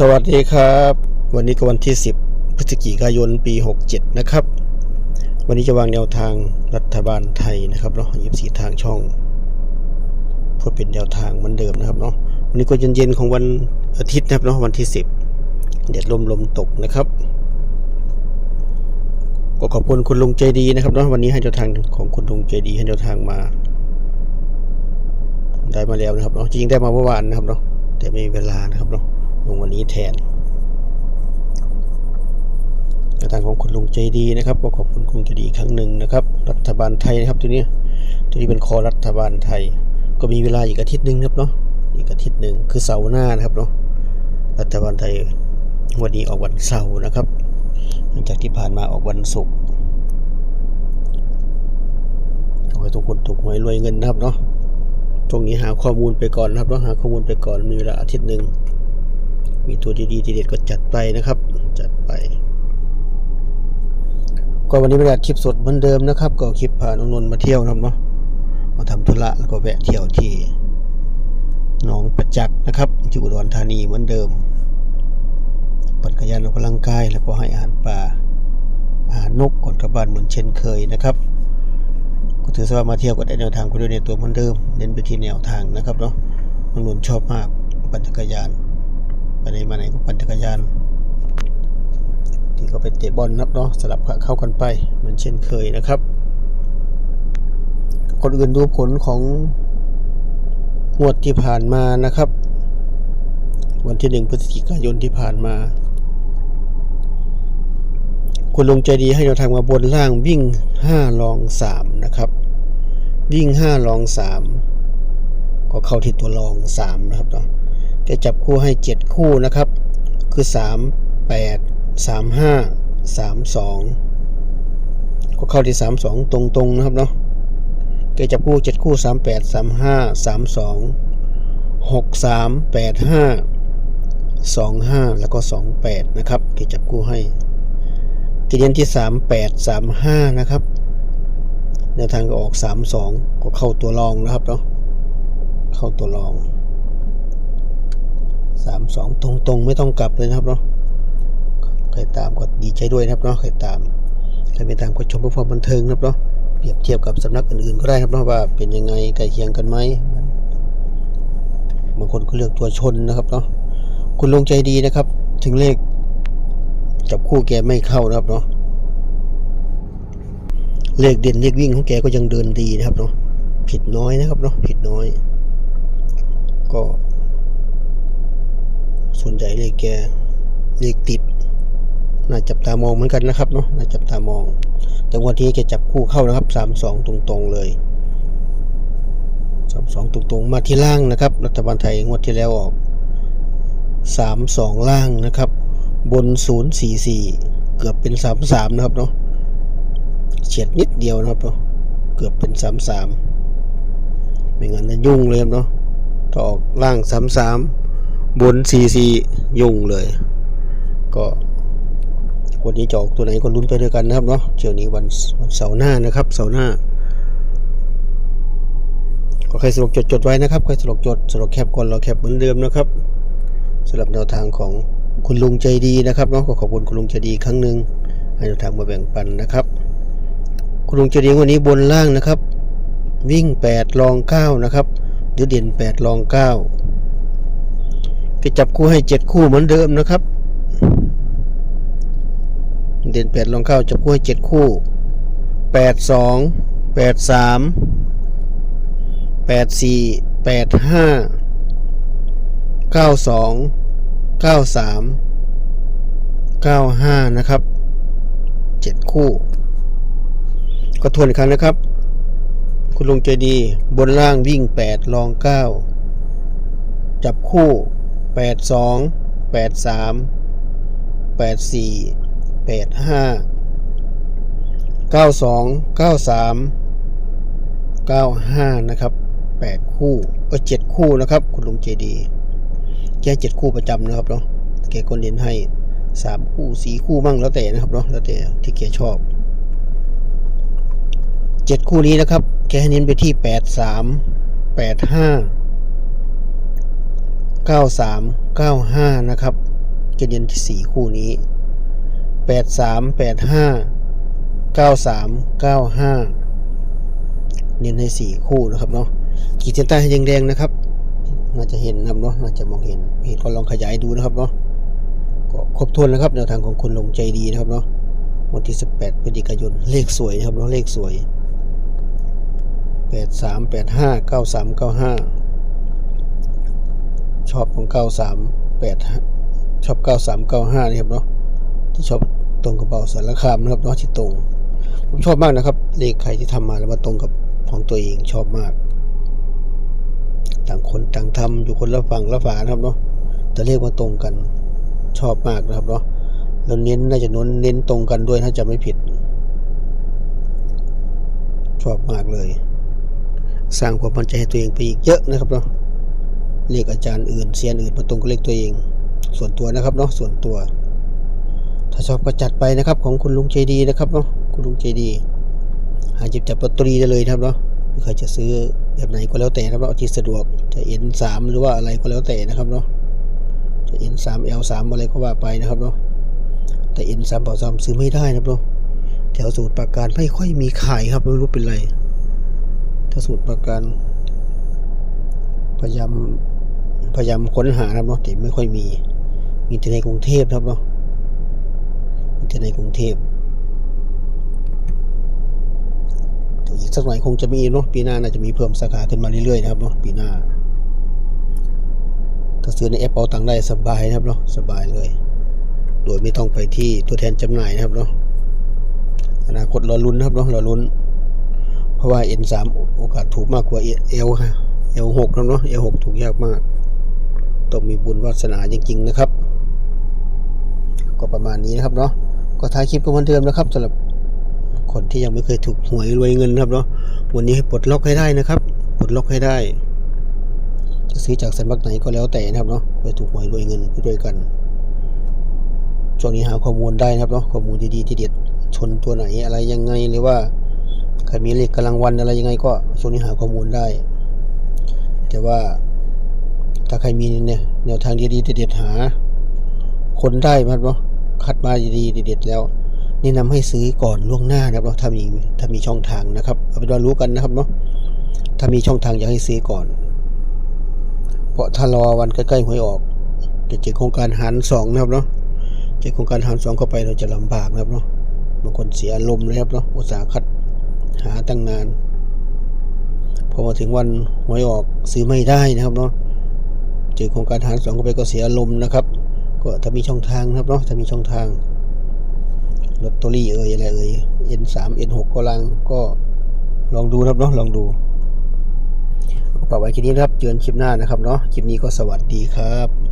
สวัสดีครับ วันนี้ก็วันที่ 10 พฤศจิกายนปี 67 นะครับ วันนี้จะวางแนวทางรัฐบาลไทยนะครับเนาะยิบสีทางช่อง เพื่อเป็นแนวทางเหมือนเดิมนะครับเนาะวันนี้ก็เย็นๆของวันอาทิตย์นะครับเนาะวันที่ 10แดดลมลมตกนะครับ ก็ขอบคุณคุณลุงใจดีนะครับเนาะวันนี้ให้แนวทางของคุณลุงใจดีให้แนวทางมา ได้มาแล้วนะครับเนาะจริงได้มาเมื่อวานนะครับเนาะแต่ไม่มีเวลานะครับเนาะ ลงวันนี้แทนแนวทางของคุณลุงใจดีนะครับก็ขอบคุณคุณลุงใจดีอีกครั้งหนึ่งนะครับ รัฐบาลไทยนะครับตัวนี้ตัวนี้เป็นคอรัฐบาลไทย ก็มีเวลาอีกอาทิตย์หนึ่งครับเนาะอีกอาทิตย์หนึ่งคือเสาร์หน้านะครับเนาะรัฐบาลไทยวันนี้ออกวันเสาร์นะครับหลังจากที่ผ่านมาออกวันศุกร์ขอให้ทุกคนถูกหวยรวยเงินนะครับเนาะช่วงนี้หาข้อมูลไปก่อนนะครับต้องหาข้อมูลไปก่อนมีเวลาอาทิตย์หนึ่ง มีตัวดีๆทีเด็ดก็จัดไปนะครับ จัดไป ก็วันนี้เป็นคลิปสดเหมือนเดิมนะครับ ก็คลิปพาน้องนนมาเที่ยวนะครับเนาะมาทำธุระแล้วก็แวะเที่ยวที่หนองประจักษ์นะครับที่อุดรธานีเหมือนเดิมปั่นจักรยานออกกำลังกายแล้วก็ให้อาหารปลาอาหารนกก่อนกลับบ้านเหมือนเช่นเคยนะครับก็ถือว่ามาเที่ยวก็ได้แนวทางไปด้วยในตัวเหมือนเดิมเน้นไปที่แนวทางนะครับเนาะน้องนนชอบมากปั่นจักรยาน ไปไหนมาไหนก็ปั่นจักรยานที่ก็ไปเตะบอลนับเนาะสลับเข้ากันไปเหมือนเช่นเคยนะครับคนอื่นดูผลของงวดที่ผ่านมานะครับ วันที่หนึ่งพฤศจิกายนที่ผ่านมา คุณลุงใจดีให้เราทางมาบนล่างวิ่งห้าลองสามนะครับ วิ่งห้าลองสามก็เข้าที่ตัวลองสามนะครับเนาะ จะจับคู่ให้เจ็ดคู่นะครับ คือสามแปดสามห้าสามสองก็เข้าที่สามสองตรงๆนะครับเนาะแกจับคู่เจ็ดคู่สามแปดสามห้าสามสองหกสามแปดห้าสองห้าแล้วก็สองแปดนะครับแกจับคู่ให้กิเดียนที่ 38 35 นะครับแนวทางก็ออก 32 ก็เข้าตัวรองนะครับเนาะเข้าตัวรอง 32ตรงๆไม่ต้องกลับเลยนะครับเนาะใครตามก็ดีใจด้วยนะครับเนาะใครตามใครไม่ตามก็ชมเพื่อความบันเทิงนะครับเนาะเปรียบเทียบกับสำนักอื่นๆก็ได้ครับเนาะว่าเป็นยังไงใกล้เคียงกันไหมบางคนก็เลือกตัวชนนะครับเนาะคุณลงใจดีนะครับ ถึงเลขจับคู่แกไม่เข้านะครับเนาะเลขเด่นเลขวิ่งของแกก็ยังเดินดีนะครับเนาะผิดน้อยนะครับเนาะผิดน้อย ก็ ส่วนใหญ่เลขแกเลขติดน่าจับตามองเหมือนกันนะครับเนาะน่าจับตามอง แต่วันที่แกจับคู่เข้านะครับสามสองตรงๆเลยสามสองตรงๆมาที่ล่างนะครับ รัฐบาลไทยงวดที่แล้วออกสามสองล่างนะครับ บน044เกือบเป็น33นะครับเนาะเฉียดนิดเดียวนะครับเนาะเกือบเป็น33ไม่งั้นจะยุ่งเลยเนาะถ้าออกล่าง33 บน44ยุ่งเลย ก็วันนี้จะออกตัวไหนก็ลุ้นไปด้วยกันนะครับเนาะเช้านี้วันวันเสาร์หน้านะครับเสาร์หน้า ก็ใครสรุปจดจดไว้นะครับใครสรุปจดสรุปแคปก่อนเราแคปเหมือนเดิมนะครับสำหรับแนวทางของคุณลุงใจดีนะครับเนาะก็ขอบคุณคุณลุงใจดีครั้งหนึ่งให้แนวทางมาแบ่งปันนะครับ คุณลุงใจดีวันนี้บนล่างนะครับ วิ่ง 8 ลอง 9 นะครับหรือเด่น 8 ลอง 9 ก็จับคู่ให้เจ็ดคู่เหมือนเดิมนะครับ เด่นแปดลองเข้าจับคู่ให้เจ็ดคู่แปดสองแปดสามแปดสี่แปดห้าเก้าสองเก้าสามเก้าห้านะครับเจ็ดคู่ ก็ทวนอีกครั้งนะครับ คุณลงใจดีบนล่างวิ่งแปดลองเก้าจับคู่ 8 2 8 3 8 4 8 5 9 2 9 3 9 5นะครับ8คู่เออ7คู่นะครับ คุณลุงใจดีแค่เจ็ดคู่ประจำนะครับเนาะแกก็เน้นให้สามคู่สี่คู่มั่งแล้วแต่นะครับเนาะแล้วแต่ที่แกชอบเจ็ดคู่นี้นะครับ แกให้เน้นไปที่แปดสามแปดห้า เก้าสามเก้าห้านะครับจะเน้นที่สี่คู่นี้แปดสามแปดห้าเก้าสามเก้าห้าเน้นให้สี่คู่นะครับเนาะขีดเส้นใต้ให้แดงๆนะครับ น่าจะเห็นนะครับเนาะน่าจะมองเห็นเห็นก็ลองขยายดูนะครับเนาะก็ครบถ้วนแล้วครับแนวทางของคุณลงใจดีนะครับเนาะวันที่ 18พฤศจิกายนเลขสวยนะครับเนาะเลขสวย 8 3 8 5 9 3 9 5 ชอบของ93 8ชอบ93 95นี่ครับเนาะที่ชอบตรงกับเบาสารคามนะครับเนาะที่ตรง ผมชอบมากนะครับ เลขใครที่ทำมาแล้วมาตรงกับของตัวเองชอบมาก ต่างคนต่างทำอยู่คนละฝั่งละฝานะครับเนาะแต่เลขมาตรงกันชอบมากนะครับเนาะแล้วเน้นน่าจะน้นเน้นตรงกันด้วยถ้าจะไม่ผิด ชอบมากเลย สร้างความมั่นใจให้ตัวเองไปอีกเยอะนะครับเนาะ เลขอาจารย์อื่นเซียนอื่นมาตรงกับเลขตัวเอง ส่วนตัวนะครับเนาะส่วนตัว ถ้าชอบก็จัดไปนะครับ ของคุณลุงใจดีนะครับเนาะคุณลุงใจดี หาจิบจับลอตเตอรี่ได้เลยนะครับเนาะใครจะซื้อแบบไหนก็แล้วแต่นะครับเนาะเอาที่สะดวกจะ N3 หรือว่าอะไรก็แล้วแต่นะครับเนาะจะ N3 L3 อลสามอะไรก็ว่าไปนะครับเนาะแต่ N3 เปล่า3ซื้อไม่ได้นะครับเนาะแถวสมุทรปราการไม่ค่อยมีขายครับไม่รู้เป็นไรถ้าสมุทรปราการพยายาม พยายามค้นหาครับเนาะแต่ไม่ค่อยมี มีแต่ในกรุงเทพครับเนาะมีแต่ในกรุงเทพเดี๋ยวอีกสักหน่อยคงจะมีเนาะปีหน้าน่าจะมีเพิ่มสาขาขึ้นมาเรื่อยๆนะครับเนาะปีหน้าถ้าซื้อในแอปเป๋าตังได้สบายนะครับเนาะสบายเลย โดยไม่ต้องไปที่ตัวแทนจำหน่ายนะครับเนาะอนาคตรอลุ้นนะครับเนาะรอลุ้น เพราะว่า N3 โอกาสถูกมากกว่า L ฮะ L6 นะเนาะ L6 ถูกยากมาก ต้องมีบุญวาสนาจริงๆนะครับ ก็ประมาณนี้นะครับเนาะก็ท้ายคลิปก็เหมือนเดิมนะครับสำหรับคนที่ยังไม่เคยถูกหวยรวยเงินนะครับเนาะวันนี้ให้ปลดล็อกให้ได้นะครับปลดล็อกให้ได้ จะซื้อจากสันบักไหนก็แล้วแต่นะครับเนาะไปถูกหวยรวยเงินไปด้วยกันช่วงนี้หาข้อมูลได้นะครับเนาะข้อมูลดีๆที่เด็ดชนตัวไหนอะไรยังไงหรือว่าใครมีเลขกำลังวันอะไรยังไงก็ช่วงนี้หาข้อมูลได้ แต่ว่า ถ้าใครมีเนี่ยแนวทางดีๆเด็ดๆหา คนได้มั้เนาะคัดมาดีๆเด็ดๆแล้วแนะนำให้ซื้อก่อนล่วงหน้านะครับเนาะถ้ามีถ้ามีช่องทางนะครับเอาเป็นว่ารู้กันนะครับเนาะถ้ามีช่องทางอยากให้ซื้อก่อน เพราะถ้ารอวันใกล้ๆหวยออก จะเจอโครงการหารสองนะครับเนาะเจอโครงการหารสองเข้าไปเราจะลำบากนะครับเนาะบางคนเสียอารมณ์เลยครับเนาะอุตสาห์คัดหาตั้งนานพอมาถึงวันหวยออกซื้อไม่ได้นะครับเนาะ เจอโครงการหารสองก็ไปก็เสียอารมณ์นะครับ ก็ถ้ามีช่องทางนะครับเนาะถ้ามีช่องทางลอตเตอรี่เอ่ยอะไรเอ่ย N3 N6 ก็ลังก็ลองดูครับเนาะลองดูก็ฝากไว้คลิปนี้นะครับเจอกันคลิปหน้านะครับเนาะคลิปนี้ก็สวัสดีครับ